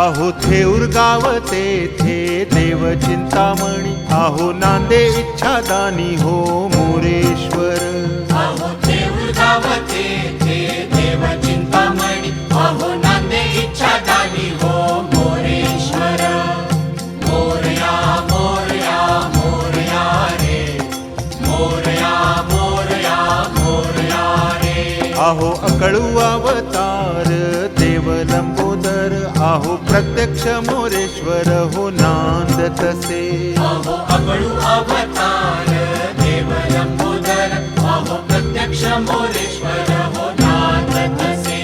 आहो थेऊर गाव तेथे देव चिंतामणी. आहो नांदे इच्छादानी हो मोरेश्वर. अहो देऊळ गावते ते देव चिंतामणी. अहो नांदे इच्छा दानी हो मोरेश्वर. मोरया मोरया मोरया रे. मोरया मोरया मोरया रे. आहो अकळू अवतार आहो प्रत्यक्ष मोरेश्वर हो नांद तसे. अवतार देव लंबोदर अहो प्रत्यक्ष मोरेश्वर हो तसे.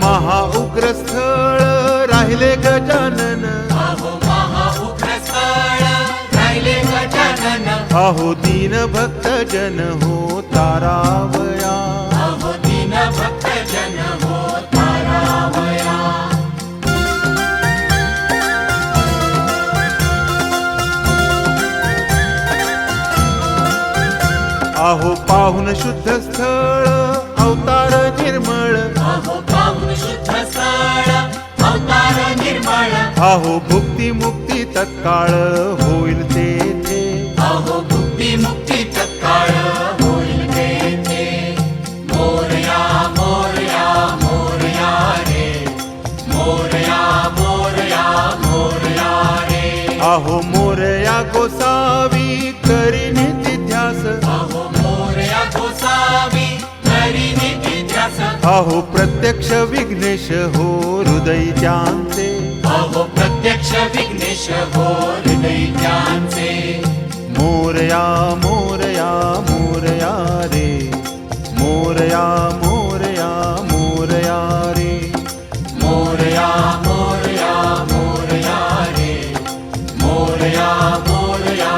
महा उग्र स्थळ राहिले गजानन. आहो दीन भक्त जन हो तारावया। अहो दीन भक्त जन हो तारावया। आहो पाहुन शुद्ध स्थळ अवतार निर्मळ। अहो पावन शुद्ध स्थळ अवतार निर्मळ। आहो भुक्ती मुक्ती तत्काळ होईल तेथे आहो मोरया गोसावी करी नित्यास अहो मोरया गोसावी करी नित्यास आहो प्रत्यक्ष विघ्नेश हो हृदय त्यांचे अहो प्रत्यक्ष विघ्नेश हो हृदय त्यांचे मोरया मोरया मोरया मोरया